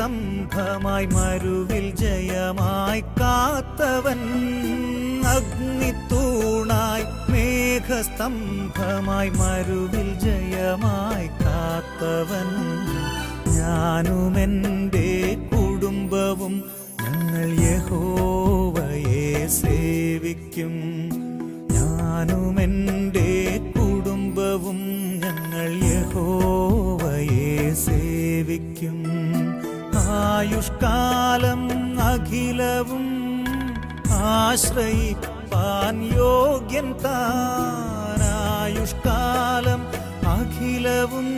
മേഘസ്തംഭമായി മരുവിൽ ജയമായി കാത്തവൻ. അഗ്നിത്തൂണായി മേഘസ്തംഭമായി മരുവിൽ ജയമായി കാത്തവൻ. ഞാനുമെന്റെ കുടുംബവും ഞങ്ങൾ യഹോവയെ സേവിക്കും. ഞാനുമെന്റെ ആയുഷ്കാലം അഖിലവും ആശ്രയിപ്പാൻ യോഗ്യൻ താനായുഷ്കാലം അഖിലവും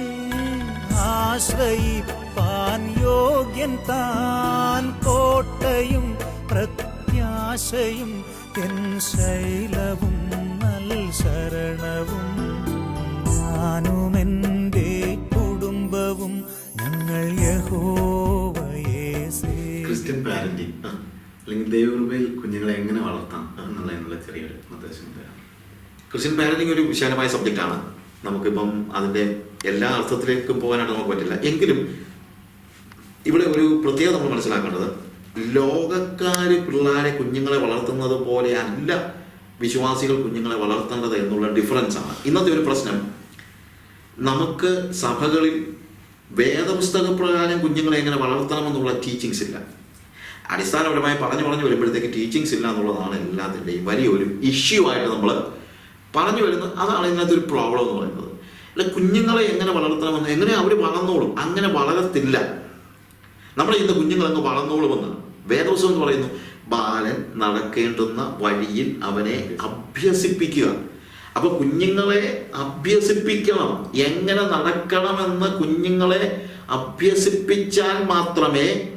ആശ്രയിപ്പാൻ യോഗ്യൻ താൻ. കോട്ടയും പ്രത്യാശയും എൻ ശൈലവും നൽ ശരണവും. ഞാനുമെന്റെ അല്ലെങ്കിൽ ദൈവകൃപയിൽ കുഞ്ഞുങ്ങളെ എങ്ങനെ വളർത്താം എന്നുള്ളതിനുള്ള ചെറിയൊരു നിർദ്ദേശം തരാം. ക്രിസ്ത്യൻ പാരന്റിങ് ഒരു വിശാലമായ സബ്ജക്റ്റാണ് നമുക്കിപ്പം അതിന്റെ എല്ലാ അർത്ഥത്തിലേക്കും പോകാനായിട്ട് നമുക്ക് പറ്റില്ല. എങ്കിലും ഇവിടെ ഒരു പ്രത്യേകത നമ്മൾ മനസ്സിലാക്കേണ്ടത് ലോകക്കാര് പിള്ളേരെ കുഞ്ഞുങ്ങളെ വളർത്തുന്നത് പോലെ അല്ല വിശ്വാസികൾ കുഞ്ഞുങ്ങളെ വളർത്തേണ്ടത് എന്നുള്ള ഡിഫറൻസ് ആണ്. ഇന്നത്തെ ഒരു പ്രശ്നം നമുക്ക് സഭകളിൽ വേദപുസ്തക പ്രകാരം കുഞ്ഞുങ്ങളെ എങ്ങനെ വളർത്തണമെന്നുള്ള ടീച്ചിങ്സ് ഇല്ല. അടിസ്ഥാനപരമായി പറഞ്ഞു പറഞ്ഞു വരുമ്പോഴത്തേക്ക് ടീച്ചിങ്സ് ഇല്ല എന്നുള്ളതാണ് എല്ലാത്തിന്റെയും വലിയൊരു ഇഷ്യൂ ആയിട്ട് നമ്മൾ പറഞ്ഞു വരുന്നത്. അതാണ് ഇതിനകത്ത് ഒരു പ്രോബ്ലം എന്ന് പറയുന്നത്. അല്ല കുഞ്ഞുങ്ങളെ എങ്ങനെ വളർത്തണമെന്ന് എങ്ങനെ അവർ വളർന്നോളും? അങ്ങനെ വളരത്തില്ല. നമ്മൾ ഇന്ന് കുഞ്ഞുങ്ങളെ അങ്ങ് വളർന്നോളുമെന്നാണ് വേദോസം എന്ന് പറയുന്നു ബാലൻ നടക്കേണ്ടുന്ന വഴിയിൽ അവനെ അഭ്യസിപ്പിക്കുക. അപ്പൊ കുഞ്ഞുങ്ങളെ അഭ്യസിപ്പിക്കണം. എങ്ങനെ നടക്കണമെന്ന് കുഞ്ഞുങ്ങളെ അഭ്യസിപ്പിച്ചാൽ മാത്രമേ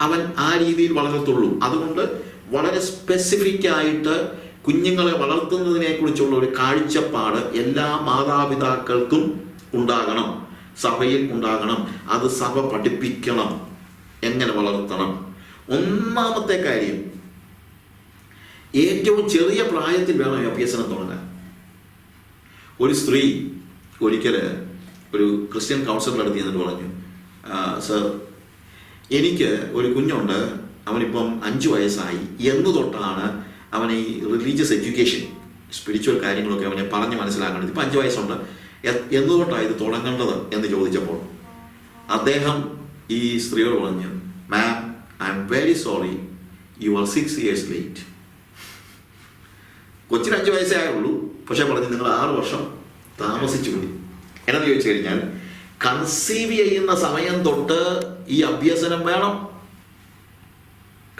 അവൻ ആ രീതിയിൽ വളരത്തുള്ളൂ. അതുകൊണ്ട് വളരെ സ്പെസിഫിക് ആയിട്ട് കുഞ്ഞുങ്ങളെ വളർത്തുന്നതിനെ കുറിച്ചുള്ള ഒരു കാഴ്ചപ്പാട് എല്ലാ മാതാപിതാക്കൾക്കും ഉണ്ടാകണം. സഭയിൽ ഉണ്ടാകണം. അത് സഭ പഠിപ്പിക്കണം. എങ്ങനെ വളർത്തണം? ഒന്നാമത്തെ കാര്യം ഏറ്റവും ചെറിയ പ്രായത്തിൽ വേണം അഭ്യസനം തുടങ്ങാൻ. ഒരു സ്ത്രീ ഒരിക്കൽ ഒരു ക്രിസ്ത്യൻ കൗൺസിലർ അടുത്ത് എന്നിട്ട് പറഞ്ഞു സർ എനിക്ക് ഒരു കുഞ്ഞുണ്ട് അവനിപ്പം അഞ്ച് വയസ്സായി. എന്ന് തൊട്ടാണ് അവൻ ഈ റിലീജിയസ് എഡ്യൂക്കേഷൻ സ്പിരിച്വൽ കാര്യങ്ങളൊക്കെ അവനെ പറഞ്ഞ് മനസ്സിലാക്കേണ്ടത് ഇപ്പം അഞ്ച് വയസ്സുണ്ട്. എന്ന് തൊട്ടാണ് ഇത് തുടങ്ങേണ്ടത് എന്ന് ചോദിച്ചപ്പോൾ അദ്ദേഹം ഈ സ്ത്രീയോട് പറഞ്ഞു ma'am I am very sorry you are six years late കൊച്ചിന് അഞ്ച് വയസ്സേ ആയുള്ളൂ. പക്ഷെ പറഞ്ഞു നിങ്ങൾ ആറ് വർഷം താമസിച്ചു. കൂടി എന്നത് ചോദിച്ചു കഴിഞ്ഞാൽ കൺസീവ് ചെയ്യുന്ന സമയം തൊട്ട് ഈ അഭ്യസനം വേണം.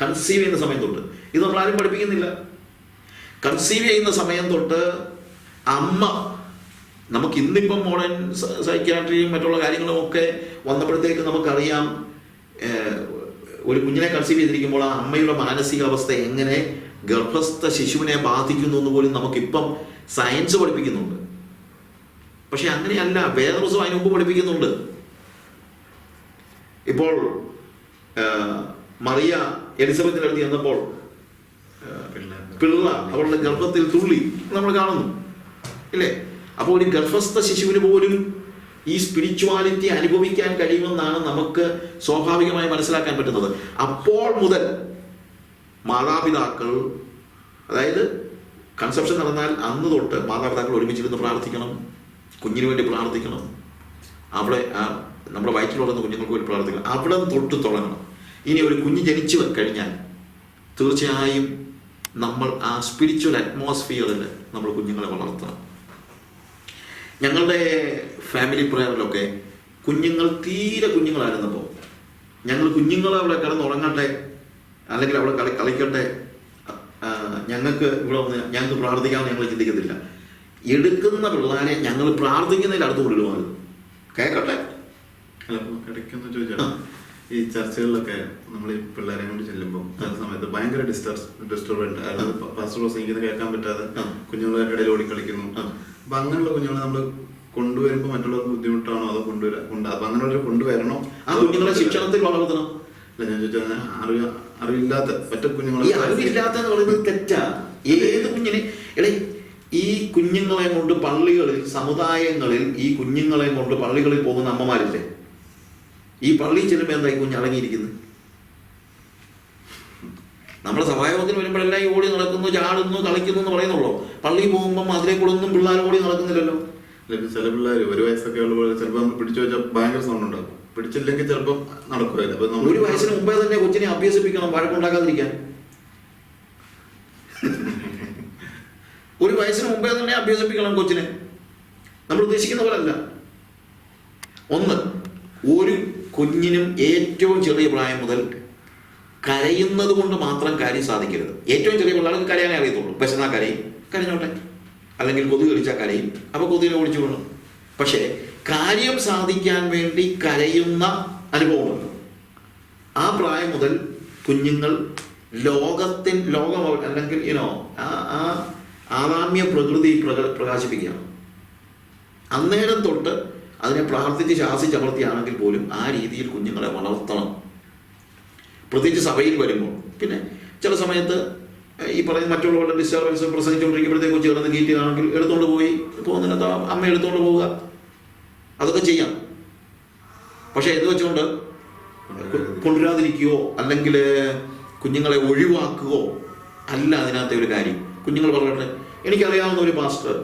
കൺസീവ് ചെയ്യുന്ന സമയം തൊട്ട്. ഇത് നമ്മൾ ആരും പഠിപ്പിക്കുന്നില്ല. കൺസീവ് ചെയ്യുന്ന സമയം തൊട്ട് അമ്മ നമുക്ക് ഇന്നിപ്പം മോഡേൺ സൈക്യാട്രിയും മറ്റുള്ള കാര്യങ്ങളും ഒക്കെ വന്നപ്പോഴത്തേക്ക് നമുക്കറിയാം ഒരു കുഞ്ഞിനെ കൺസീവ് ചെയ്തിരിക്കുമ്പോൾ ആ അമ്മയുടെ മാനസികാവസ്ഥ എങ്ങനെ ഗർഭസ്ഥ ശിശുവിനെ ബാധിക്കുന്നു എന്ന് പോലും നമുക്കിപ്പം സയൻസ് പഠിപ്പിക്കുന്നുണ്ട്. പക്ഷെ അങ്ങനെയല്ല വേദവസം അതിനു മുമ്പ് പഠിപ്പിക്കുന്നുണ്ട്. ഇപ്പോൾ മറിയ എലിസബത്തിന് അടുത്ത് വന്നപ്പോൾ പിള്ള അവളുടെ ഗർഭത്തിൽ തുള്ളി. നമ്മൾ കാണുന്നു. ഇല്ലേ? അപ്പോൾ ഒരു ഗർഭസ്ഥ ശിശുവിന് പോലും ഈ സ്പിരിച്വാലിറ്റി അനുഭവിക്കാൻ കഴിയുമെന്നാണ് നമുക്ക് സ്വാഭാവികമായി മനസ്സിലാക്കാൻ പറ്റുന്നത്. അപ്പോൾ മുതൽ മാതാപിതാക്കൾ അതായത് കൺസെപ്ഷൻ നടന്നാൽ അന്ന് തൊട്ട് മാതാപിതാക്കൾ ഒരുമിച്ചിരുന്ന് പ്രാർത്ഥിക്കണം. കുഞ്ഞിന് വേണ്ടി പ്രാർത്ഥിക്കണം. അവിടെ ആ നമ്മുടെ വയറ്റിൽ വളർന്ന കുഞ്ഞുങ്ങൾക്ക് വേണ്ടി പ്രാർത്ഥിക്കണം. അവിടെ തൊട്ട് തുടങ്ങണം. ഇനി ഒരു കുഞ്ഞ് ജനിച്ചു കഴിഞ്ഞാൽ തീർച്ചയായും നമ്മൾ ആ സ്പിരിച്വൽ അറ്റ്മോസ്ഫിയറിൽ നമ്മൾ കുഞ്ഞുങ്ങളെ വളർത്തണം. ഞങ്ങളുടെ ഫാമിലി പ്രയറിലൊക്കെ കുഞ്ഞുങ്ങൾ തീരെ കുഞ്ഞുങ്ങളായിരുന്നപ്പോൾ ഞങ്ങൾ കുഞ്ഞുങ്ങളെ അവിടെ കിടന്നുറങ്ങട്ടെ അല്ലെങ്കിൽ അവിടെ കളി കളിക്കട്ടെ. ഞങ്ങൾക്ക് ഇവിടെ വന്ന് ഞങ്ങൾക്ക് പ്രാർത്ഥിക്കാമെന്ന് ഞങ്ങൾ ചിന്തിക്കത്തില്ല. എടുക്കുന്ന പിള്ളേരെ ഞങ്ങൾ പ്രാർത്ഥിക്കുന്നതിൽ അടുത്ത് ഇടയ്ക്കൊന്ന് ചോദിച്ചോട്ടെ ഈ ചർച്ചകളിലൊക്കെ നമ്മൾ ഈ പിള്ളേരെ കൊണ്ട് ചെല്ലുമ്പോൾ ചില സമയത്ത് ഭയങ്കര ഡിസ്റ്റർബ് ഡിസ്റ്റർബന്റ് അതായത് പാസ്റ്റർ പ്രസംഗിക്കുന്ന കേൾക്കാൻ പറ്റാതെ കുഞ്ഞുങ്ങളുടെ കുഞ്ഞുങ്ങളെ ഇടയിൽ ഓടി കളിക്കുന്നു. അപ്പൊ അങ്ങനെയുള്ള കുഞ്ഞുങ്ങളെ നമ്മൾ കൊണ്ടുവരുമ്പോൾ മറ്റുള്ളവർക്ക് ബുദ്ധിമുട്ടാണോ? അതോ കൊണ്ടുവരാ കൊണ്ട് അപ്പൊ അങ്ങനെയുള്ളവരെ കൊണ്ടുവരണോ? ആ കുഞ്ഞുങ്ങളെ ശിക്ഷണത്തിൽ വളർത്തണം. അല്ല ഞാൻ ചോദിച്ചാൽ അറിവ് അറിവില്ലാത്ത മറ്റു കുഞ്ഞുങ്ങളെ അറിവില്ലാത്ത തെറ്റാ. ഏത് കുഞ്ഞിനെ എടേ ഈ കുഞ്ഞുങ്ങളെ കൊണ്ട് പള്ളികളിൽ സമുദായങ്ങളിൽ ഈ കുഞ്ഞുങ്ങളെ കൊണ്ട് പള്ളികളിൽ പോകുന്ന അമ്മമാരില്ലേ? ഈ പള്ളിയിൽ ചെല്ലുമ്പോൾ എന്താ ഈ കുഞ്ഞ് അടങ്ങിയിരിക്കുന്നത് നമ്മുടെ സഭായോഗത്തിന് വരുമ്പോഴെല്ലാം ഈ ഓടി നടക്കുന്നു ചാടുന്നു കളിക്കുന്നു എന്ന് പറയുന്നുള്ളൂ. പള്ളിയിൽ പോകുമ്പോൾ അതിലെ കൂടെ ഒന്നും പിള്ളേർ ഓടി നടക്കുന്നില്ലല്ലോ. ചില പിള്ളേർ ഒരു വയസ്സൊക്കെ ഉള്ളപ്പോൾ ചിലപ്പോൾ നമ്മൾ പിടിച്ചു വെച്ചാൽ ഭയങ്കര സൗണ്ട് ഉണ്ടാകും പിടിച്ചില്ലെങ്കിൽ ചിലപ്പോൾ നടക്കുമായില്ല അപ്പൊ ഒരു വയസ്സിന് മുമ്പേ തന്നെ കൊച്ചിനെ അഭ്യസിപ്പിക്കണം വഴക്കുണ്ടാക്കാതിരിക്കാൻ. ഒരു വയസ്സിന് മുമ്പേ തന്നെ അഭ്യസിപ്പിക്കണം കൊച്ചിനെ. നമ്മൾ ഉദ്ദേശിക്കുന്ന പോലെ അല്ല ഒന്ന് ഒരു കുഞ്ഞിനും ഏറ്റവും ചെറിയ പ്രായം മുതൽ കരയുന്നത് കൊണ്ട് മാത്രം കാര്യം സാധിക്കരുത്. ഏറ്റവും ചെറിയ പിള്ളേർക്ക് കരയാനേ അറിയത്തുള്ളൂ. വിശന്നാ കരയും കരഞ്ഞോട്ടെ. അല്ലെങ്കിൽ കൊതു കളിച്ചാൽ കരയും. അപ്പോൾ കൊതുകിനെ ഓടിച്ചു വിടണം പക്ഷേ കാര്യം സാധിക്കാൻ വേണ്ടി കരയുന്ന അനുഭവമുണ്ട്. ആ പ്രായം മുതൽ കുഞ്ഞുങ്ങൾ ലോകത്തിൻ ലോകം അല്ലെങ്കിൽ ഇനോ ആ ആ ആദാമ്യ പ്രകൃതി പ്രക പ്രകാശിപ്പിക്കുകയാണ്. അന്നേരം തൊട്ട് അതിനെ പ്രാർത്ഥിച്ച് ശാസിച്ചമർത്തിയാണെങ്കിൽ പോലും ആ രീതിയിൽ കുഞ്ഞുങ്ങളെ വളർത്തണം. പ്രത്യേകിച്ച് സഭയിൽ വരുമ്പോൾ. പിന്നെ ചില സമയത്ത് ഈ പറയുന്ന മറ്റുള്ളവരുടെ ഡിസ്റ്റർബൻസ് പ്രസംഗിച്ചുകൊണ്ടിരിക്കുമ്പോഴത്തേക്ക് ചേർന്ന് കീറ്റുകയാണെങ്കിൽ എടുത്തുകൊണ്ട് പോയി പോകുന്നതിനകത്ത് അമ്മ എടുത്തുകൊണ്ട് പോവുക? അതൊക്കെ ചെയ്യാം. പക്ഷെ എന്ന് വെച്ചുകൊണ്ട്? കൊണ്ടുവരാതിരിക്കുകയോ അല്ലെങ്കിൽ കുഞ്ഞുങ്ങളെ ഒഴിവാക്കുകയോ അല്ല അതിനകത്തെ ഒരു കാര്യം. കുഞ്ഞുങ്ങൾ പറയട്ടെ എനിക്കറിയാവുന്ന ഒരു പാസ്റ്റർ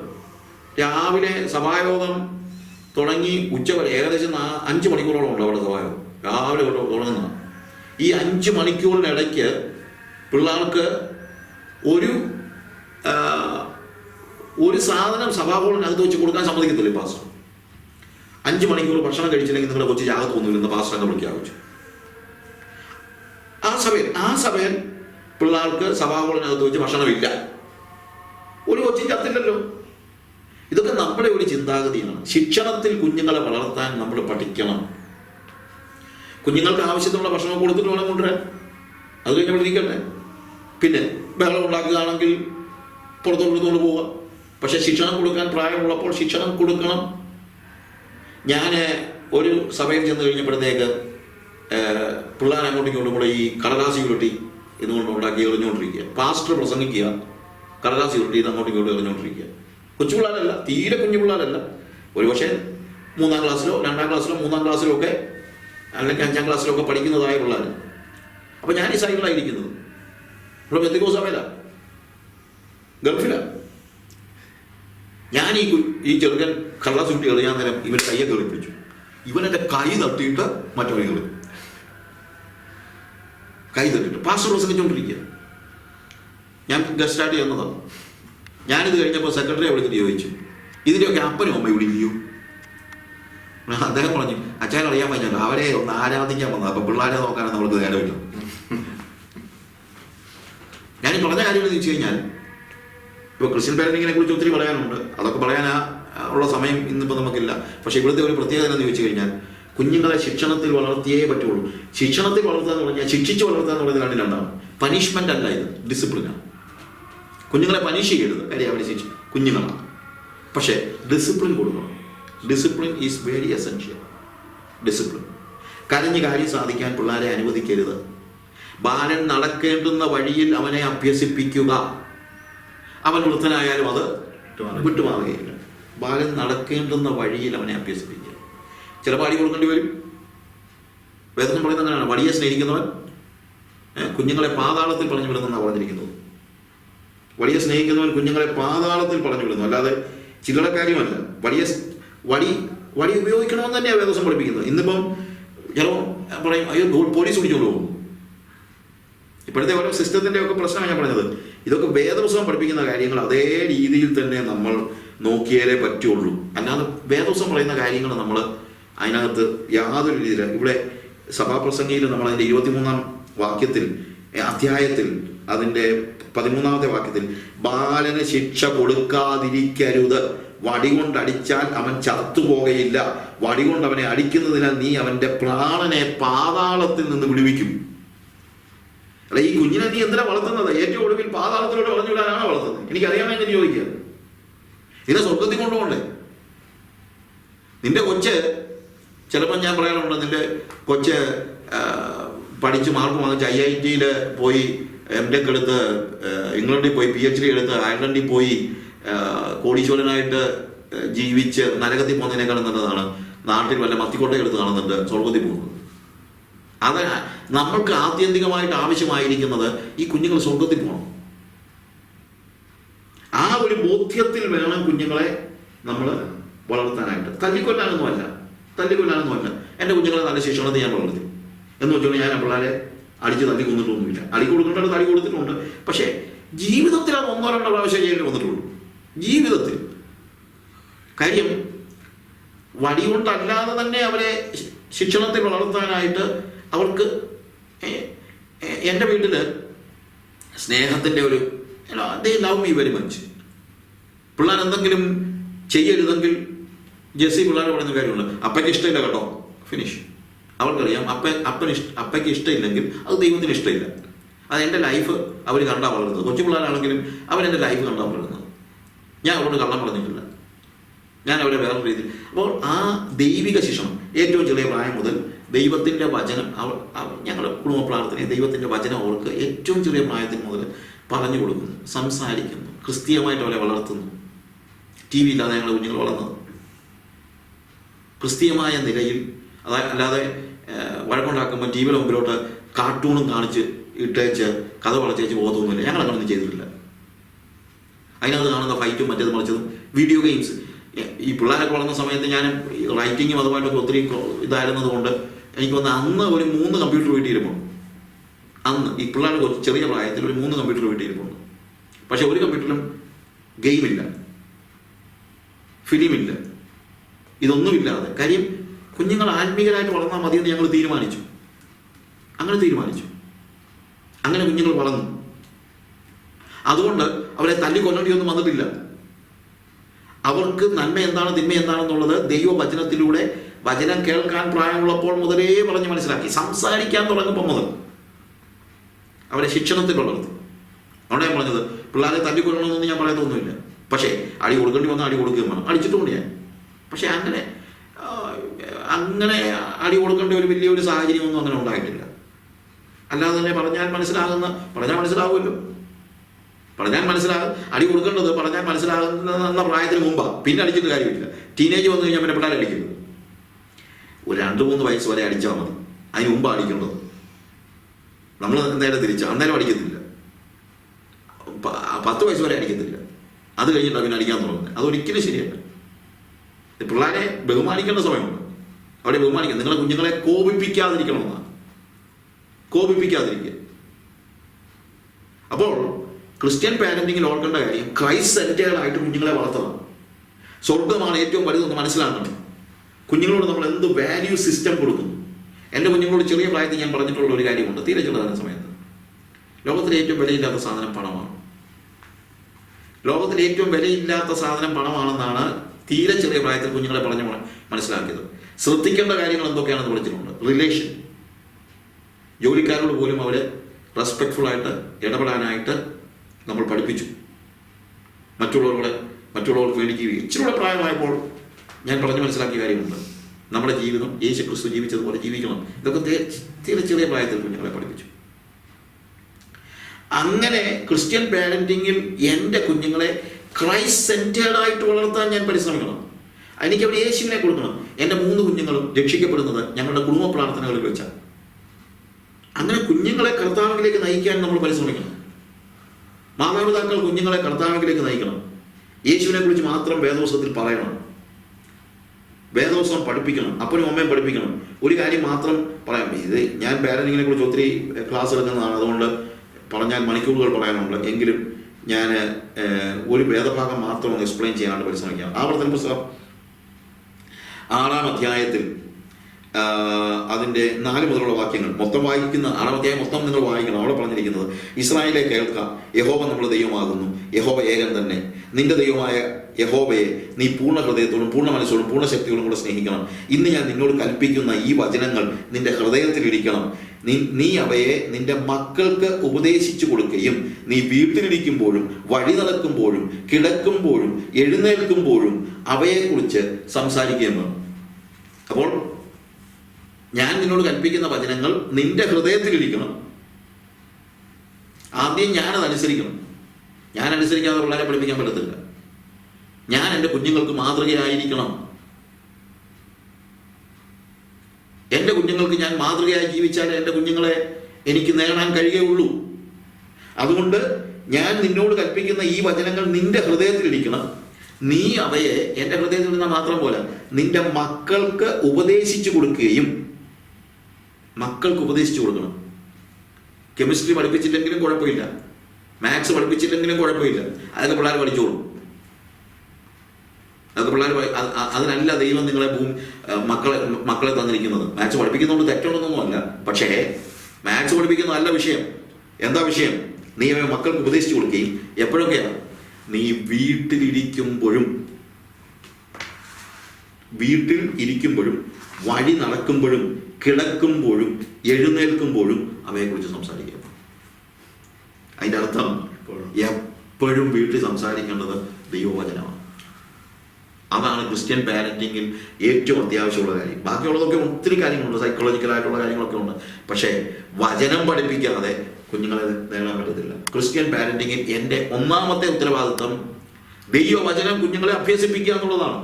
രാവിലെ സഭായോഗം തുടങ്ങി ഉച്ചവരെ ഏകദേശം അഞ്ച് മണിക്കൂറോളം ഉണ്ട് അവിടെ സഭായോഗം. രാവിലെ തുടങ്ങുന്ന ഈ അഞ്ച് മണിക്കൂറിനിടയ്ക്ക് പിള്ളേർക്ക് ഒരു ഒരു സാധനം സഭാഹോളിനകത്ത് വെച്ച് കൊടുക്കാൻ സമ്മതിക്കത്തില്ല പാസ്റ്റർ അഞ്ച് മണിക്കൂർ ഭക്ഷണം കഴിച്ചില്ലെങ്കിൽ നിങ്ങളുടെ കൊച്ചു ജാഗത്ത് ഒന്നുമില്ലെന്ന് പാസ്റ്റർ അങ്ങ് പ്രഖ്യാപിച്ചു ആ സഭയിൽ ആ സഭയിൽ പിള്ളേർക്ക് സഭാഹോളിനകത്ത് വെച്ച് ഭക്ഷണമില്ല ഒരു കൊച്ചിൻ ചത്തില്ലല്ലോ ഇതൊക്കെ നമ്മുടെ ഒരു ചിന്താഗതിയാണ്. ശിക്ഷണത്തിൽ കുഞ്ഞുങ്ങളെ വളർത്താൻ നമ്മൾ പഠിക്കണം. കുഞ്ഞുങ്ങൾക്ക് ആവശ്യത്തിനുള്ള ഭക്ഷണം കൊടുത്തിട്ട് വേണം കൊണ്ടുവരാൻ അത് കഴിഞ്ഞ് അവിടെ പിന്നെ ബഹളം ഉണ്ടാക്കുകയാണെങ്കിൽ പുറത്തോട്ട് പോവുക. പക്ഷെ ശിക്ഷണം കൊടുക്കാൻ പ്രായമുള്ളപ്പോൾ ശിക്ഷണം കൊടുക്കണം. ഞാൻ ഒരു സഭയിൽ ചെന്ന് കഴിഞ്ഞപ്പോഴത്തേക്ക് പിള്ളേർ അങ്ങോട്ടും ഇങ്ങോട്ടും ഈ കടലാസ് ഉരുട്ടി ഇതുകൊണ്ട് ഉണ്ടാക്കി എറിഞ്ഞുകൊണ്ടിരിക്കുക. പാസ്റ്റർ പ്രസംഗിക്കുക. കടലാസ് ഉരുട്ടി ഇത് അങ്ങോട്ടും ഇങ്ങോട്ടും എറിഞ്ഞുകൊണ്ടിരിക്കുക. കൊച്ചു പിള്ളേരല്ല തീരെ കുഞ്ഞു പിള്ളേരല്ല ഒരു പക്ഷേ മൂന്നാം ക്ലാസ്സിലോ രണ്ടാം ക്ലാസ്സിലോ മൂന്നാം ക്ലാസ്സിലോ ഒക്കെ അല്ലെങ്കിൽ അഞ്ചാം ക്ലാസ്സിലോ ഒക്കെ പഠിക്കുന്നതായ പിള്ളേർ അപ്പോൾ ഞാൻ ഈ സൈഡിലായിരിക്കുന്നത് ഇവിടെ ബന്ധുക്കോ സഭയിലാണ് ഗൾഫിലാണ് ഞാൻ ഈ ഈ ചെറുക്കൻ കള്ളാസ് കുട്ടി എറിയാൻ നേരം ഇവൻ കയ്യെ കയറി പിടിച്ചു കൈ തട്ടിയിട്ട് മറ്റവരെ കയറി കൈ തട്ടിട്ട് പാസ്റ്റർ പ്രസംഗിച്ചുകൊണ്ടിരിക്കുക ഞാൻ ഗസ്റ്റായിട്ട് ചെയ്യുന്നതാണ് ഞാനിത് കഴിഞ്ഞപ്പോൾ സെക്രട്ടറിയെ വിളിച്ചിട്ട് ചോദിച്ചു ഇതിന്റെയൊക്കെ അപ്പനും അമ്മയും വിളിക്കൂ? അദ്ദേഹം പറഞ്ഞു അച്ഛനെ അറിയാൻ പറ്റില്ല അവരെ ഒന്ന് ആരാധിക്കാൻ വന്നത് അപ്പൊ പിള്ളേരെ നോക്കാനും നമ്മൾക്ക് നേരമില്ല ഞാൻ പറഞ്ഞ കാര്യം എന്ന് വെച്ച് കഴിഞ്ഞാൽ ഇപ്പോൾ ക്രിസ്ത്യൻ പാരന്റിങ്ങിനെ കുറിച്ച് ഒത്തിരി പറയാനുണ്ട്. അതൊക്കെ പറയാനാ ഉള്ള സമയം ഇന്നിപ്പോൾ നമുക്കില്ല. പക്ഷേ ഇവിടുത്തെ ഒരു പ്രത്യേകത എന്ന് ചോദിച്ചു കഴിഞ്ഞാൽ കുഞ്ഞുങ്ങളെ ശിക്ഷണത്തിൽ വളർത്തിയേ പറ്റുള്ളൂ. ശിക്ഷണത്തിൽ വളർത്തുക എന്ന് പറഞ്ഞാൽ ശിക്ഷിച്ച് വളർത്തുക എന്ന് പറയുന്നത് രണ്ടിലാണ്. പനിഷ്മെന്റ് അല്ല ഇത്. ഡിസിപ്ലിനാണ് കുഞ്ഞുങ്ങളെ പനീഷിക്കരുത് കാര്യം അവരെ ശിക്ഷ കുഞ്ഞുങ്ങളാണ് പക്ഷേ ഡിസിപ്ലിൻ കൊടുക്കണം. Discipline is very essential discipline കരഞ്ഞ് കാര്യം സാധിക്കാൻ പിള്ളേരെ അനുവദിക്കരുത്. ബാലൻ നടക്കേണ്ടുന്ന വഴിയിൽ അവനെ അഭ്യസിപ്പിക്കുക. അവൻ വൃദ്ധനായാലും അത് വിട്ടുമാറുകയില്ല. ബാലൻ നടക്കേണ്ടുന്ന വഴിയിൽ അവനെ അഭ്യസിപ്പിക്കുക. ചില പാടി കൊടുക്കേണ്ടി വരും. വേദന പറയുന്നത് അങ്ങനെയാണ്. വടിയെ സ്നേഹിക്കുന്നവൻ കുഞ്ഞുങ്ങളെ പാതാളത്തിൽ പറഞ്ഞു വിടുന്നെന്നാണ് പറഞ്ഞിരിക്കുന്നത്. വടിയെ സ്നേഹിക്കുന്നവൻ കുഞ്ഞുങ്ങളെ പാതാളത്തിൽ പറഞ്ഞു വിടുന്നു അല്ലാതെ ചില്ലറ കാര്യമല്ല. വടിയെ വടി വടി ഉപയോഗിക്കണമെന്ന് തന്നെയാണ് വേദസം പഠിപ്പിക്കുന്നത്. ഇന്നിപ്പം ചിലപ്പോൾ പറയും അയ്യോ പോലീസ് പിടിച്ചോണ്ട് പോകും. ഇപ്പോഴത്തെ ഓരോ സിസ്റ്റത്തിന്റെ ഒക്കെ പ്രശ്നമാണ് ഞാൻ പറഞ്ഞത്. ഇതൊക്കെ വേദപുസ്തകം പഠിപ്പിക്കുന്ന കാര്യങ്ങൾ അതേ രീതിയിൽ തന്നെ നമ്മൾ നോക്കിയാലേ പറ്റുള്ളൂ. അല്ലാതെ വേദപുസ്തകം പറയുന്ന കാര്യങ്ങൾ നമ്മൾ അതിനകത്ത് യാതൊരു രീതിയിൽ ഇവിടെ സഭാപ്രസംഗിയിൽ നമ്മൾ അതിന്റെ ഇരുപത്തിമൂന്നാം വാക്യത്തിൽ അധ്യായത്തിൽ അതിന്റെ പതിമൂന്നാമത്തെ വാക്യത്തിൽ ബാലന് ശിക്ഷ കൊടുക്കാതിരിക്കരുത്. വടി അടിച്ചാൽ അവൻ ചത്തുപോകയില്ല. വടികൊണ്ട് അവനെ അടിക്കുന്നതിനാൽ നീ അവന്റെ പ്രാണനെ പാതാളത്തിൽ നിന്ന് വിടുവിക്കും. അല്ല ഈ കുഞ്ഞിനെ നീ എന്തിനാ വളർത്തുന്നത്? ഏറ്റവും ഒടുവിൽ പാതാളത്തിലൂടെ വളഞ്ഞു വിടാനാണ് വളർത്തുന്നത്? എനിക്കറിയാൻ എങ്ങനെ ചോദിക്കുക ഇതിനെ സ്വർഗത്തിൽ കൊണ്ടുപോകണ്ടേ? നിന്റെ കൊച്ച് ചിലപ്പോൾ ഞാൻ പറയാറുണ്ട് നിന്റെ കൊച്ച് പഠിച്ച് മാർക്ക് വാങ്ങിച്ച് ഐ ഐ ടിയിൽ പോയി എം ടെക് എടുത്ത് ഇംഗ്ലണ്ടിൽ പോയി പി എച്ച് ഡി എടുത്ത് അയർലൻഡിൽ പോയി കോടീശ്വരനായിട്ട് ജീവിച്ച് നരകത്തിൽ പോകുന്നതിനേക്കാളും നല്ലതാണ്. നാട്ടിൽ വല്ല മത്തിക്കോട്ട എടുത്ത് കാണുന്നുണ്ട് സ്വർഗത്തിൽ പോകുന്നത് അത് നമ്മൾക്ക് ആത്യന്തികമായിട്ട് ആവശ്യമായിരിക്കുന്നത് ഈ കുഞ്ഞുങ്ങൾ സ്വർഗത്തിൽ പോകണം. ആ ഒരു ബോധ്യത്തിൽ വേണം കുഞ്ഞുങ്ങളെ നമ്മൾ വളർത്താനായിട്ട്. തല്ലിക്കൊല്ലാനൊന്നുമല്ല. തല്ലിക്കൊല്ലാനൊന്നുമല്ല. എന്റെ കുഞ്ഞുങ്ങളെ നല്ല ശിക്ഷണത്തിൽ ഞാൻ വളർത്തി. എന്ന് വെച്ചുകൊണ്ട് ഞാൻ പിള്ളേരെ അടിച്ച് തല്ലി കൊന്നിട്ടൊന്നുമില്ല അടി കൊടുക്കേണ്ടത് തടി കൊടുത്തിട്ടുണ്ട്. പക്ഷേ ജീവിതത്തിൽ അത് ഒന്നോ രണ്ടോ പ്രാവശ്യം ചെയ്യേണ്ടി വന്നിട്ടുള്ളൂ. ജീവിതത്തിൽ. കാര്യം വടി കൊണ്ടല്ലാതെ തന്നെ അവരെ ശിക്ഷണത്തിൽ വളർത്താനായിട്ട് അവർക്ക് എന്റെ വീട്ടിൽ സ്നേഹത്തിന്റെ ഒരു they love me very much. പിള്ളേർ എന്തെങ്കിലും ചെയ്യരുതെങ്കിൽ ജെസ്സി പിള്ളേർ പറയുന്ന കാര്യമുണ്ട്. അപ്പയ്ക്ക് ഇഷ്ടമില്ല കേട്ടോ. ഫിനിഷ്. അവർക്കറിയാം. അപ്പ അപ്പന് ഇഷ്ട അപ്പയ്ക്ക് ഇഷ്ടമില്ലെങ്കിൽ അത് ദൈവത്തിന് ഇഷ്ടമില്ല. അത് എന്റെ ലൈഫ് അവർ കണ്ടാ വളരുന്നത് കൊച്ചു പിള്ളേരാണെങ്കിലും അവരെന്റെ ലൈഫ് കണ്ടാ വളരുന്നത് ഞാൻ അവരോട് കള്ളം പറഞ്ഞിട്ടില്ല. ഞാൻ അവരെ വേറെ രീതിയിൽ. അപ്പോൾ ആ ദൈവിക ശിക്ഷണം ഏറ്റവും ചെറിയ പ്രായം മുതൽ ദൈവത്തിന്റെ വചനം അവർ ഞങ്ങളുടെ കുടുംബ പ്രാർത്ഥനയെ ദൈവത്തിന്റെ വചനം അവർക്ക് ഏറ്റവും ചെറിയ പ്രായത്തിൽ മുതൽ പറഞ്ഞു കൊടുക്കുന്നു സംസാരിക്കുന്നു ക്രിസ്തീയമായിട്ട് അവരെ വളർത്തുന്നു. ടി വി ഇല്ലാതെ ഞങ്ങളുടെ കുഞ്ഞുങ്ങൾ വളർന്നത്. ക്രിസ്തീയമായ നിലയിൽ അതായത് അല്ലാതെ വഴക്കുണ്ടാക്കുമ്പോൾ ടി വിയുടെ മുമ്പിലോട്ട് കാർട്ടൂണും കാണിച്ച് ഇട്ടേച്ച് കഥ വളച്ചേച്ച് പോകത്തൊന്നുമില്ല. ഞങ്ങൾ അങ്ങനൊന്നും ചെയ്തിട്ടില്ല. അതിനകത്ത് കാണുന്ന ഫൈറ്റും മറ്റേത് മറിച്ചതും വീഡിയോ ഗെയിംസ് ഈ പിള്ളേരൊക്കെ വളർന്ന സമയത്ത് ഞാൻ റൈറ്റിങ്ങും അതുമായിട്ടൊക്കെ ഒത്തിരി ഇതായിരുന്നത് കൊണ്ട് എനിക്ക് വന്ന അന്ന് ഒരു മൂന്ന് കമ്പ്യൂട്ടർ വീട്ടിയിരുമ്പോൾ അന്ന് ഈ പിള്ളേരുടെ ചെറിയ പ്രായത്തിൽ ഒരു മൂന്ന് കമ്പ്യൂട്ടർ വീട്ടിയിരുമ്പോൾ പക്ഷെ ഒരു കമ്പ്യൂട്ടറിലും ഗെയിമില്ല ഫിലിമില്ല ഇതൊന്നുമില്ലാതെ. കാര്യം കുഞ്ഞുങ്ങൾ ആത്മീകരായിട്ട് വളർന്നാൽ മതിയെന്ന് ഞങ്ങൾ തീരുമാനിച്ചു. അങ്ങനെ തീരുമാനിച്ചു. അങ്ങനെ കുഞ്ഞുങ്ങൾ വളർന്നു. അതുകൊണ്ട് അവരെ തല്ലി തല്ലിക്കൊല്ലേണ്ടിയൊന്നും വന്നിട്ടില്ല. അവർക്ക് നന്മ എന്താണ് തിന്മ എന്താണെന്നുള്ളത് ദൈവവചനത്തിലൂടെ വചനം കേൾക്കാൻ പ്രായമുള്ളപ്പോൾ മുതലേ പറഞ്ഞ് മനസ്സിലാക്കി. സംസാരിക്കാൻ തുടങ്ങുമ്പോൾ മുതൽ അവരെ ശിക്ഷണത്തിൽ വളർത്തി. അവിടെ ഞാൻ പറഞ്ഞത് പിള്ളേരെ തല്ലി കൊല്ലണമെന്നൊന്നും ഞാൻ പറയാത്തൊന്നുമില്ല. പക്ഷേ അടി കൊടുക്കേണ്ടി വന്നാൽ അടി കൊടുക്കുകയും വേണം. അടിച്ചിട്ടുമുണ്ട് ഞാൻ. പക്ഷേ അങ്ങനെ അങ്ങനെ അടി കൊടുക്കേണ്ട ഒരു വലിയൊരു സാഹചര്യമൊന്നും അങ്ങനെ ഉണ്ടായിട്ടില്ല. അല്ലാതെ തന്നെ പറഞ്ഞാൽ മനസ്സിലാകുന്ന പറഞ്ഞാൽ മനസ്സിലാവുമല്ലോ. പറഞ്ഞാൽ മനസ്സിലാകും അടി കൊടുക്കേണ്ടത് പറഞ്ഞാൽ മനസ്സിലാകുന്ന പ്രായത്തിന് മുമ്പാണ് പിന്നെ അടിച്ചിട്ട് കാര്യമില്ല. ടീനേജ് വന്നു കഴിഞ്ഞാൽ പിന്നെ പിള്ളേർ അടിക്കുന്നത് ഒരു രണ്ട് മൂന്ന് വയസ്സ് വരെ അടിച്ചാൽ മതി. അതിന് മുമ്പ് അടിക്കേണ്ടത്. നമ്മൾ നേരെ തിരിച്ചു അന്നേരം അടിക്കത്തില്ല. പത്ത് വയസ്സ് വരെ അടിക്കത്തില്ല. അത് കഴിഞ്ഞിട്ട് പിന്നെ അടിക്കാൻ തുടങ്ങുന്നത്. അതൊരിക്കലും ശരിയല്ല. പിള്ളേരെ ബഹുമാനിക്കേണ്ട സമയമുണ്ട്. അവരെ ബഹുമാനിക്കുക. നിങ്ങളെ കുഞ്ഞുങ്ങളെ കോപിപ്പിക്കാതിരിക്കണമെന്നാണ് കോപിപ്പിക്കാതിരിക്കുക. അപ്പോൾ ക്രിസ്ത്യൻ പാരന്റിങ്ങിൽ ഓർക്കേണ്ട കാര്യം ക്രൈസ്റ്റ് സെന്റേഡായിട്ട് കുഞ്ഞുങ്ങളെ വളർത്തണം. സ്വർഗമാണ് ഏറ്റവും വലുതെന്ന് മനസ്സിലാക്കണം. കുഞ്ഞുങ്ങളോട് നമ്മൾ എന്ത് വാല്യൂ സിസ്റ്റം കൊടുക്കുന്നു? എന്റെ കുഞ്ഞുങ്ങളോട് ചെറിയ പ്രായത്തിൽ ഞാൻ പറഞ്ഞിട്ടുള്ള ഒരു കാര്യമുണ്ട്. തീരെ ചെറുതാണ് സമയത്ത്. ലോകത്തിലെ ഏറ്റവും വിലയില്ലാത്ത സാധനം പണമാണ്. ലോകത്തിലെ ഏറ്റവും വിലയില്ലാത്ത സാധനം പണമാണെന്നാണ് തീരെ ചെറിയ പ്രായത്തിൽ കുഞ്ഞുങ്ങളെ പറഞ്ഞ് മനസ്സിലാക്കിയത്. ശ്രദ്ധിക്കേണ്ട കാര്യങ്ങൾ എന്തൊക്കെയാണെന്ന് പഠിച്ചിട്ടുണ്ട്. റിലേഷൻ ജോലിക്കാരോട് പോലും അവരെ റെസ്പെക്ട്ഫുൾ ആയിട്ട് ഇടപെടാനായിട്ട് നമ്മൾ പഠിപ്പിച്ചു. മറ്റുള്ളവരുടെ മറ്റുള്ളവർക്ക് ജീവിക്കും ഇച്ചിരൂടെ പ്രായമായപ്പോൾ ഞാൻ പറഞ്ഞു മനസ്സിലാക്കിയ കാര്യമുണ്ട്. നമ്മുടെ ജീവിതം യേശു ക്രിസ്തു ജീവിച്ചതുപോലെ ജീവിക്കണം. ഇതൊക്കെ ചെറിയ ചെറിയ പ്രായത്തിൽ കുഞ്ഞുങ്ങളെ പഠിപ്പിച്ചു. അങ്ങനെ ക്രിസ്ത്യൻ പാരന്റിങ്ങിൽ എന്റെ കുഞ്ഞുങ്ങളെ ക്രൈസ്റ്റ് സെന്റേഡ് ആയിട്ട് വളർത്താൻ ഞാൻ പരിശ്രമിക്കണം. എനിക്ക് അവിടെ യേശുവിനെ കൊടുക്കണം. എന്റെ മൂന്ന് കുഞ്ഞുങ്ങളും രക്ഷിക്കപ്പെടുന്നത് ഞങ്ങളുടെ കുടുംബ പ്രാർത്ഥനകളിൽ വെച്ചാണ്. അങ്ങനെ കുഞ്ഞുങ്ങളെ കർത്താവിലേക്ക് നയിക്കാൻ നമ്മൾ പരിശ്രമിക്കണം. മാതാപിതാക്കൾ കുഞ്ഞുങ്ങളെ കർത്താവിലേക്ക് നയിക്കണം. യേശുവിനെ കുറിച്ച് മാത്രം വേദോസത്തിൽ പറയണം. വേദോസം പഠിപ്പിക്കണം. അപ്പനും അമ്മയും പഠിപ്പിക്കണം. ഒരു കാര്യം മാത്രം പറയാം. ഇത് ഞാൻ പാരന്റിങ്ങിനെ കുറിച്ച് ഒത്തിരി ക്ലാസ് എടുക്കുന്നതാണ്. അതുകൊണ്ട് പറഞ്ഞാൽ മണിക്കൂറുകൾ പറയാനുണ്ട്. എങ്കിലും ഞാൻ ഒരു വേദഭാഗം മാത്രം ഒന്ന് എക്സ്പ്ലെയിൻ ചെയ്യാനായിട്ട് പരിശ്രമിക്കാം ആവർത്തന പുസ്തകം ആറാം അധ്യായത്തിൽ അതിന്റെ നാല് മുതലുള്ള വാക്യങ്ങൾ. മൊത്തം വായിക്കുന്ന ആറാം അധ്യായം മൊത്തം നിങ്ങൾ വായിക്കണം. അവിടെ പറഞ്ഞിരിക്കുന്നത് ഇസ്രായേലെ കേൾക്കാം യഹോബ നമ്മുടെ ദൈവമാകുന്നു. യഹോബ ഏകൻ തന്നെ. നിന്റെ ദൈവമായ യഹോബയെ നീ പൂർണ ഹൃദയത്തോടും പൂർണ മനസ്സോടും പൂർണ ശക്തിയോടും കൂടെ സ്നേഹിക്കണം. ഇന്ന് ഞാൻ നിന്നോട് കൽപ്പിക്കുന്ന ഈ വചനങ്ങൾ നിന്റെ ഹൃദയത്തിൽ ഇരിക്കണം നീ നീ അവയെ നിന്റെ മക്കൾക്ക് ഉപദേശിച്ചു കൊടുക്കുകയും നീ വീട്ടിലിരിക്കുമ്പോഴും വഴി നടക്കുമ്പോഴും കിടക്കുമ്പോഴും എഴുന്നേൽക്കുമ്പോഴും അവയെക്കുറിച്ച് സംസാരിക്കുകയും വേണം. അപ്പോൾ ഞാൻ നിന്നോട് കൽപ്പിക്കുന്ന വചനങ്ങൾ നിന്റെ ഹൃദയത്തിൽ ഹൃദയത്തിലിരിക്കണം ആദ്യം ഞാനത് അനുസരിക്കണം. ഞാൻ അനുസരിക്കാതെ പിള്ളേരെ പഠിപ്പിക്കാൻ പറ്റത്തില്ല. ഞാൻ എന്റെ കുഞ്ഞുങ്ങൾക്ക് മാതൃകയായിരിക്കണം. എന്റെ കുഞ്ഞുങ്ങൾക്ക് ഞാൻ മാതൃകയായി ജീവിച്ചാൽ എന്റെ കുഞ്ഞുങ്ങളെ എനിക്ക് നേടാൻ കഴിയുകയുള്ളൂ. അതുകൊണ്ട് ഞാൻ നിന്നോട് കൽപ്പിക്കുന്ന ഈ വചനങ്ങൾ നിന്റെ ഹൃദയത്തിൽ ഹൃദയത്തിലിരിക്കണം നീ അവയെ എന്റെ ഹൃദയത്തിൽ നിന്നാൽ മാത്രം പോലെ നിന്റെ മക്കൾക്ക് ഉപദേശിച്ചു കൊടുക്കുകയും മക്കൾക്ക് ഉപദേശിച്ചു കൊടുക്കണം. കെമിസ്ട്രി പഠിപ്പിച്ചില്ലെങ്കിലും കുഴപ്പമില്ല. മാത്സ് പഠിപ്പിച്ചില്ലെങ്കിലും കുഴപ്പമില്ല. അതൊക്കെ പിള്ളേർ പഠിച്ചോളും. അതൊക്കെ പിള്ളേർ അതിനല്ല ദൈവം നിങ്ങളെ ഭൂമി മക്കളെ മക്കളെ തന്നിരിക്കുന്നത്. മാത്സ് പഠിപ്പിക്കുന്നതുകൊണ്ട് തെറ്റുണ്ടെന്നൊന്നുമല്ല പക്ഷേ മാത്സ് പഠിപ്പിക്കുന്ന നല്ല വിഷയം. എന്താ വിഷയം? നീ അവയെ മക്കൾക്ക് ഉപദേശിച്ചു കൊടുക്കുകയും എപ്പോഴൊക്കെയാണ് നീ വീട്ടിലിരിക്കുമ്പോഴും വീട്ടിൽ ഇരിക്കുമ്പോഴും വഴി നടക്കുമ്പോഴും കിടക്കുമ്പോഴും എഴുന്നേൽക്കുമ്പോഴും അവയെക്കുറിച്ച് സംസാരിക്കുക അതിന്റെ അർത്ഥം എപ്പോഴും. വീട്ടിൽ സംസാരിക്കേണ്ടത് ദൈവവചനമാണ്. അതാണ് ക്രിസ്ത്യൻ പാരന്റിങ്ങിൽ ഏറ്റവും അത്യാവശ്യമുള്ള കാര്യം. ബാക്കിയുള്ളതൊക്കെ ഒത്തിരി കാര്യങ്ങളുണ്ട്. സൈക്കോളജിക്കൽ ആയിട്ടുള്ള കാര്യങ്ങളൊക്കെ ഉണ്ട്. പക്ഷേ വചനം പഠിപ്പിക്കാതെ കുഞ്ഞുങ്ങളെ നേടാൻ പറ്റത്തില്ല. ക്രിസ്ത്യൻ പാരന്റിങ്ങിൽ എന്റെ ഒന്നാമത്തെ ഉത്തരവാദിത്വം ദൈവവചനം കുഞ്ഞുങ്ങളെ അഭ്യസിപ്പിക്കുക എന്നുള്ളതാണ്.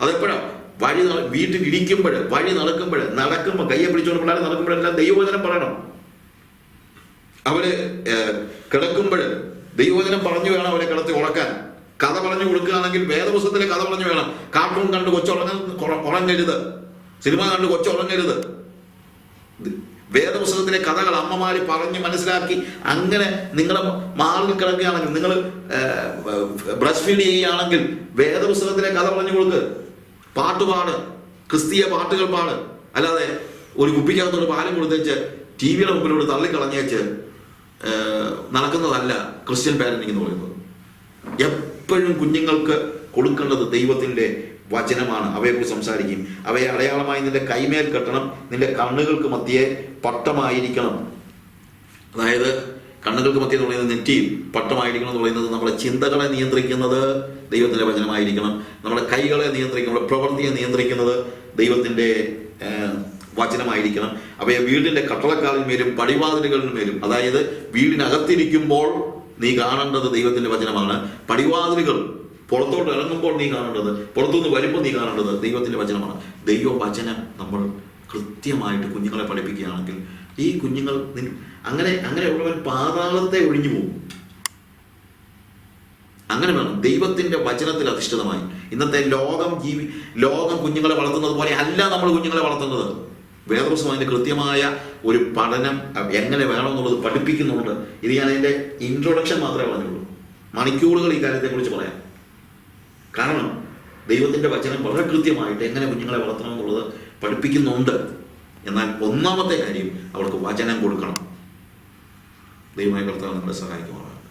അതെപ്പോഴാ? വഴി വീട്ടിൽ ഇരിക്കുമ്പോൾ വഴി നടക്കുമ്പോൾ നടക്കുമ്പോൾ കയ്യെ പിടിച്ചുകൊണ്ട് പിള്ളേർ നടക്കുമ്പോഴെല്ലാം ദൈവവചനം പറയണം. അവർ കിടക്കുമ്പോൾ ദൈവവചനം പറഞ്ഞു വേണം അവരെ കിടത്തി ഉറക്കാൻ. കഥ പറഞ്ഞു കൊടുക്കുകയാണെങ്കിൽ വേദപുസ്തകത്തിലെ കഥ പറഞ്ഞു വേണം. കാർട്ടൂൺ കണ്ട് കൊച്ചുറങ്ങ ഉറങ്ങരുത്. സിനിമ കണ്ട് കൊച്ചുറങ്ങരുത്. വേദപുസ്തകത്തിലെ കഥകൾ അമ്മമാര് പറഞ്ഞ് മനസ്സിലാക്കി അങ്ങനെ നിങ്ങൾ മാറിൽ കിടക്കുകയാണെങ്കിൽ നിങ്ങൾ ബ്രഷ് ഫീഡ് ചെയ്യുകയാണെങ്കിൽ വേദപുസ്തകത്തിലെ കഥ പറഞ്ഞു കൊടുക്ക്. പാട്ട് പാട്. ക്രിസ്തീയ പാട്ടുകൾ പാട്. അല്ലാതെ ഒരു കുപ്പിക്കകത്തോട് പാലും കൊടുത്തേച്ച് ടി വിയുടെ മുമ്പിലൂടെ തള്ളിക്കളഞ്ഞേച്ച് നടക്കുന്നതല്ല ക്രിസ്ത്യൻ പാരന്റിംഗ് എന്ന് പറയുന്നത്. എപ്പോഴും കുഞ്ഞുങ്ങൾക്ക് കൊടുക്കേണ്ടത് ദൈവത്തിന്റെ വചനമാണ്. അവയെക്കുറിച്ച് സംസാരിക്കും. അവയെ അടയാളമായി നിന്റെ കൈമേൽ കെട്ടണം. നിന്റെ കണ്ണുകൾക്ക് മധ്യേ പട്ടമായിരിക്കണം. അതായത് കണ്ണുകൾക്ക് മധ്യം പറയുന്നത് നെറ്റിയിൽ പട്ടമായിരിക്കണം എന്ന് പറയുന്നത് നമ്മുടെ ചിന്തകളെ നിയന്ത്രിക്കുന്നത് ദൈവത്തിന്റെ വചനമായിരിക്കണം. നമ്മുടെ കൈകളെ നിയന്ത്രിക്കും നമ്മുടെ പ്രവൃത്തിയെ നിയന്ത്രിക്കുന്നത് ദൈവത്തിന്റെ ഏഹ്, വചനമായിരിക്കണം. അവയെ വീടിന്റെ കട്ടളക്കാലിന്മേലും പടിവാതിലുകളിന്മേലും അതായത് വീടിനകത്തിരിക്കുമ്പോൾ നീ കാണേണ്ടത് ദൈവത്തിന്റെ വചനമാണ്. പടിവാതിലുകൾ പുറത്തോട്ട് ഇറങ്ങുമ്പോൾ നീ കാണേണ്ടത് പുറത്തുനിന്ന് വരുമ്പോൾ നീ കാണേണ്ടത് ദൈവത്തിന്റെ വചനമാണ്. ദൈവ വചനം നമ്മൾ കൃത്യമായിട്ട് കുഞ്ഞുങ്ങളെ പഠിപ്പിക്കുകയാണെങ്കിൽ ഈ കുഞ്ഞുങ്ങൾ അങ്ങനെ അങ്ങനെ അങ്ങനെയുള്ളവൻ പാതാളത്തെ ഒഴിഞ്ഞു പോകും. അങ്ങനെ വേണം. ദൈവത്തിന്റെ വചനത്തിൽ അധിഷ്ഠിതമായി. ഇന്നത്തെ ലോകം ജീവി ലോകം കുഞ്ഞുങ്ങളെ വളർത്തുന്നത് പോലെ അല്ല നമ്മൾ കുഞ്ഞുങ്ങളെ വളർത്തുന്നത്. വേദപുസ്തകം അതിന്റെ കൃത്യമായ ഒരു പഠനം എങ്ങനെ വേണമെന്നുള്ളത് പഠിപ്പിക്കുന്നുണ്ട്. ഇത് ഞാൻ അതിന്റെ ഇൻട്രൊഡക്ഷൻ മാത്രമേ പറഞ്ഞുള്ളൂ. മണിക്കൂറുകൾ ഈ കാര്യത്തെക്കുറിച്ച് പറയാം. കാരണം ദൈവത്തിന്റെ വചനം വളരെ കൃത്യമായിട്ട് എങ്ങനെ കുഞ്ഞുങ്ങളെ വളർത്തണം എന്നുള്ളത് പഠിപ്പിക്കുന്നുണ്ട്. എന്നാൽ ഒന്നാമത്തെ കാര്യം അവർക്ക് വചനം കൊടുക്കണം. ദൈവമായ കർത്താവ് നമ്മളെ സഹായിക്കുമാണ്